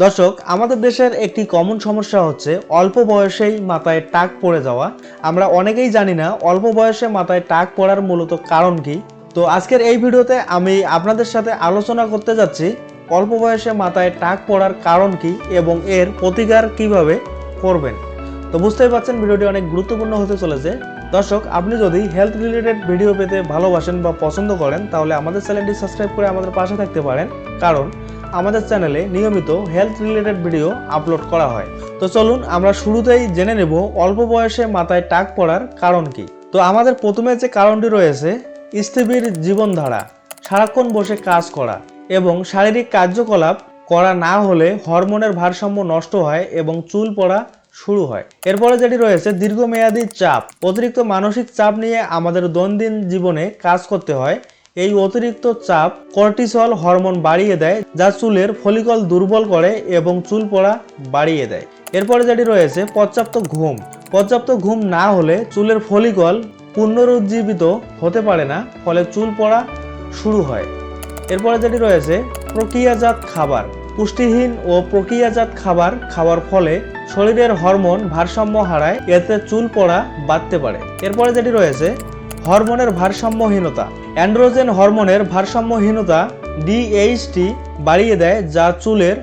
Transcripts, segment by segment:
দর্শক, আমাদের দেশের একটি কমন সমস্যা হচ্ছে অল্প বয়সেই মাথায় টাক পড়ে যাওয়া। আমরা অনেকেই জানি না অল্প বয়সে মাথায় টাক পড়ার মূলত কারণ কি। তো আজকের এই ভিডিওতে আমি আপনাদের সাথে আলোচনা করতে যাচ্ছি, অল্প বয়সে মাথায় টাক পড়ার কারণ কি এবং এর প্রতিকার কীভাবে করবেন। তো বুঝতেই পারছেন, ভিডিওটি অনেক গুরুত্বপূর্ণ হতে চলেছে। দর্শক, আপনি যদি হেলথ রিলেটেড ভিডিও পেতে ভালোবাসেন বা পছন্দ করেন, তাহলে আমাদের চ্যানেলটি সাবস্ক্রাইব করে আমাদের পাশে থাকতে পারেন। কারণ আমাদের চ্যানেলে নিয়মিত হেলথ রিলেটেড ভিডিও আপলোড করা হয়। তো চলুন আমরা শুরুতেই জেনে নেব অল্প বয়সে মাথায় টাক পড়ার কারণ কি। তো আমাদের প্রথমে যে কারণটি রয়েছে, স্থিবির জীবনধারা, সারাক্ষণ বসে কাজ করা এবং শারীরিক কার্যকলাপ করা না হলে হরমোনের ভারসাম্য নষ্ট হয় এবং চুল পড়া শুরু হয়। এরপরে যেটি রয়েছে, দীর্ঘমেয়াদী চাপ, অতিরিক্ত মানসিক চাপ নিয়ে আমাদের দৈনন্দিন জীবনে কাজ করতে হয় এই অতিরিক্ত চাপ কর্টিসল হরমোন বাড়িয়ে দেয়, যা চুলের ফলিকল দুর্বল করে এবং চুল পড়া বাড়িয়ে দেয়। এরপরে যেটি রয়েছে, পর্যাপ্ত ঘুম। পর্যাপ্ত ঘুম না হলে চুলের ফলিকল পুনরুজ্জীবিত হতে পারে না, ফলে চুল পড়া শুরু হয়। এরপরে যেটি রয়েছে, প্রক্রিয়াজাত খাবার। পুষ্টিহীন ও প্রক্রিয়াজাত খাবার খাওয়ার ফলে শরীরের হরমোন ভারসাম্য হারায়, এতে চুল পড়া বাড়তে পারে। এরপরে যেটি রয়েছে হরমোনের ভারসাম্যহীনতা। অ্যান্ড্রোজেন হরমোনের ভারসাম্যহীনতা ডিএইচটি বাড়িয়ে দেয় যা চুলের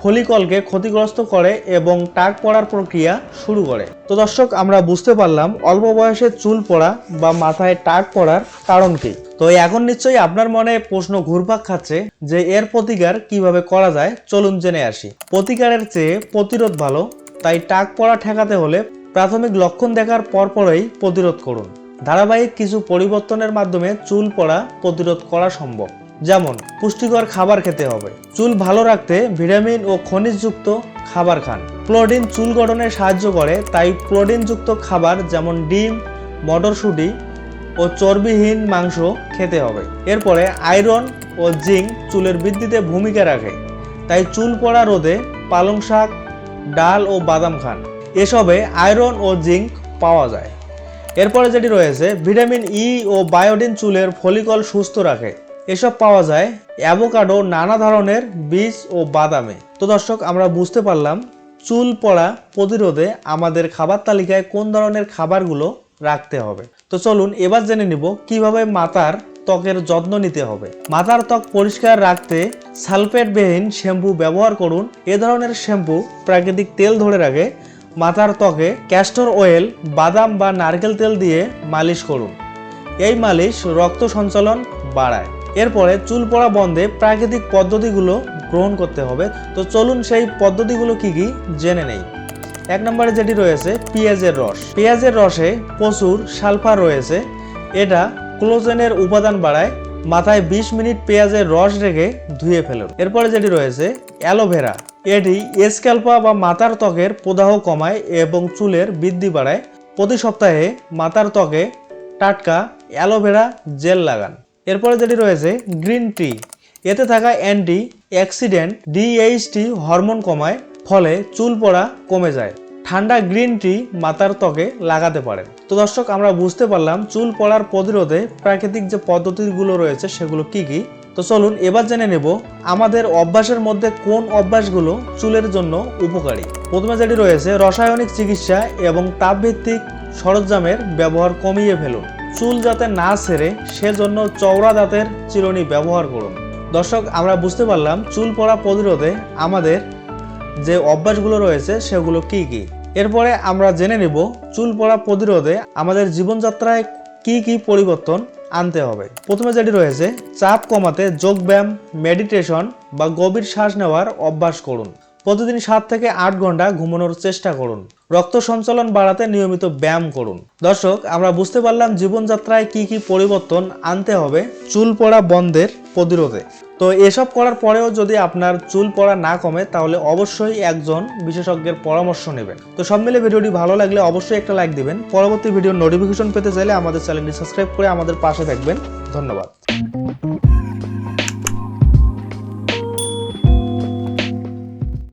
ফলিকলকে ক্ষতিগ্রস্ত করে এবং টাক পড়ার প্রক্রিয়া শুরু করে। তো দর্শক, আমরা বুঝতে পারলাম অল্প বয়সে চুল পড়া বা মাথায় টাক পড়ার কারণ কি। তো এখন নিশ্চয়ই আপনার মনে প্রশ্ন ঘুরপাক খাচ্ছে যে এর প্রতিকার কীভাবে করা যায়? চলুন জেনে আসি। প্রতিকারের চেয়ে প্রতিরোধ ভালো, তাই টাক পড়া ঠেকাতে হলে প্রাথমিক লক্ষণ দেখার পরপরই প্রতিরোধ করুন। ধারাবাহিক কিছু পরিবর্তনের মাধ্যমে চুল পড়া প্রতিরোধ করা সম্ভব। যেমন, পুষ্টিকর খাবার খেতে হবে। চুল ভালো রাখতে ভিটামিন ও খনিজযুক্ত খাবার খান। প্রোটিন চুল গঠনে সাহায্য করে, তাই প্রোটিনযুক্ত খাবার যেমন ডিম, মটরশুঁটি ও চর্বিহীন মাংস খেতে হবে। এরপরে আয়রন ও জিঙ্ক চুলের বৃদ্ধিতে ভূমিকা রাখে। তাই চুল পড়া রোধে পালং শাক ডাল ও বাদাম খান। এসবে আয়রন ও জিঙ্ক পাওয়া যায়। এরপরে যেটি রয়েছে, ভিটামিন ই ও বায়োডিন চুলের ফলিকল সুস্থ রাখে। এসব পাওয়া যায় অ্যাভোকাডো, নানা ধরনের বীজ ও বাদামে। তো দর্শক, আমরা বুঝতে পারলাম চুল পড়া প্রতিরোধে আমাদের খাবার তালিকায় কোন ধরনের খাবারগুলো রাখতে হবে। তো চলুন এবার জেনে নিব কীভাবে মাথার ত্বকের যত্ন নিতে হবে। মাথার ত্বক পরিষ্কার রাখতে সালফেটবিহীন শ্যাম্পু ব্যবহার করুন। এ ধরনের শ্যাম্পু প্রাকৃতিক তেল ধরে রাখে মাথার ত্বকে ক্যাস্টর অয়েল বাদাম বা নারকেল তেল দিয়ে মালিশ করুন। এই মালিশ রক্ত সঞ্চালন বাড়ায়। এরপরে চুল পড়া বন্ধে প্রাকৃতিক পদ্ধতিগুলো গ্রহণ করতে হবে। তো চলুন সেই পদ্ধতিগুলো কি কি জেনে নেই। এক নম্বরে যেটি রয়েছে, পেঁয়াজের রস। পেঁয়াজের রসে প্রচুর সালফার রয়েছে। এটা ক্লোজেনের উপাদান বাড়ায়। মাথায় 20 মিনিট পেঁয়াজের রস রেখে ধুয়ে ফেলুন। এরপরে যেটি রয়েছে, অ্যালোভেরা। এটি স্ক্যাল্পা বা মাথার ত্বকের প্রদাহ কমায় এবং চুলের বৃদ্ধি বাড়ায়। প্রতি সপ্তাহে মাথার ত্বকে টাটকা অ্যালোভেরা জেল লাগান। এরপরে যেটি রয়েছে, গ্রিন টি। এতে থাকা অ্যান্টি অ্যাক্সিডেন্ট ডিএইচটি হরমোন কমায়, ফলে চুল পড়া কমে যায়। ঠান্ডা গ্রিন টি মাথার ত্বকে লাগাতে পারেন। তো দর্শক, আমরা বুঝতে পারলাম চুল পড়ার প্রতিরোধে প্রাকৃতিক যে পদ্ধতিগুলো রয়েছে, সেগুলো কি কি? তো চলুন এবার জেনে নেব আমাদের অভ্যাসের মধ্যে কোন অভ্যাসগুলো চুলের জন্য উপকারী। প্রথমে যেটি রয়েছে, রাসায়নিক চিকিৎসা এবং তাপভিত্তিক সরঞ্জামের ব্যবহার কমিয়ে ফেলুন। চুল যাতে না ছেড়ে, সেজন্য চওড়া দাঁতের চিরুনি ব্যবহার করুন। দর্শক, আমরা বুঝতে পারলাম চুল পড়া প্রতিরোধে আমাদের যে অভ্যাসগুলো রয়েছে, সেগুলো কি কি? এরপরে আমরা জেনে নিব চুল পড়া প্রতিরোধে আমাদের জীবনযাত্রায় কি কি পরিবর্তন আনতে হবে। প্রথমে যেটি রয়েছে, চাপ কমাতে যোগব্যায়াম মেডিটেশন বা গভীর শ্বাস নেওয়ার অভ্যাস করুন। প্রতিদিন সাত থেকে আট ঘণ্টা ঘুমানোর চেষ্টা করুন। রক্ত সঞ্চালন বাড়াতে নিয়মিত ব্যায়াম করুন। দর্শক, আমরা বুঝতে পারলাম জীবনযাত্রায় কি কি পরিবর্তন আনতে হবে চুল পড়া বন্ধের প্রতিরোধে। তো এসব করার পরেও যদি আপনার চুল পড়া না কমে, তাহলে অবশ্যই একজন বিশেষজ্ঞের পরামর্শ নেবেন। তো সব মিলে ভিডিওটি ভালো লাগলে অবশ্যই একটা লাইক দিবেন। পরবর্তী ভিডিওর নোটিফিকেশন পেতে চাইলে আমাদের চ্যানেলটি সাবস্ক্রাইব করে আমাদের পাশে থাকবেন। ধন্যবাদ।